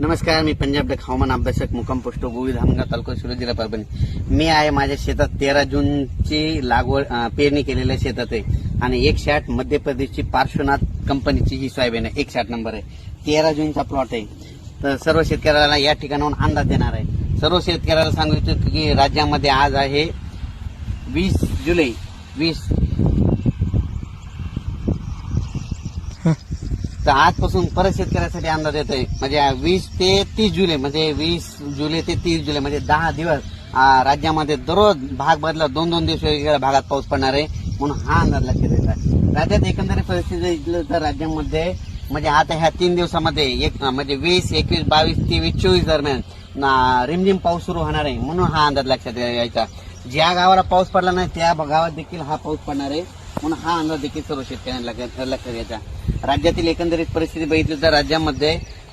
नमस्कार मी पंजाब डक हवामान अभ्यासक मुकाम पोस्ट गोविंद धामणगाव तालुका सुरू जिल्हा परभणी. मी आहे माझ्या शेतात तेरा जूनची लागवड पेरणी केलेल्या शेतात आहे आणि एक आठ मध्य प्रदेशची पार्श्वनाथ कंपनीची ही सोयाबीन आहे एक आठ नंबर आहे. तेरा जूनचा प्लॉट आहे. तर सर्व शेतकऱ्याला या ठिकाणाहून अंदाज देणार आहे. सर्व शेतकऱ्याला सांगू इच्छितो की राज्यामध्ये आज आहे वीस जुलै वीस तर आजपासून परत शेतकऱ्यासाठी अंदाज येतोय. म्हणजे वीस ते तीस जुलै म्हणजे वीस जुलै ते तीस जुलै म्हणजे दहा दिवस राज्यामध्ये दररोज भाग बदला दोन दोन दिवस वेगवेगळ्या भागात पाऊस पडणार आहे म्हणून हा अंदाज लक्षात येत आहे. राज्यात एकंदरीत परिस्थिती तर राज्यामध्ये म्हणजे आता ह्या तीन दिवसामध्ये एक म्हणजे वीस एकवीस बावीस तेवीस चोवीस दरम्यान रिमझिम पाऊस सुरू होणार आहे म्हणून हा अंदाज लक्षात यायचा. ज्या गावाला पाऊस पडला नाही त्या गावात देखील हा पाऊस पडणार आहे. म्हणून हा अंदाज देखील सर्व शेतकऱ्यांना लक्षात घ्यायचा राज्यातील एकंदरीत परिस्थिती बघितली तर राज्यामध्ये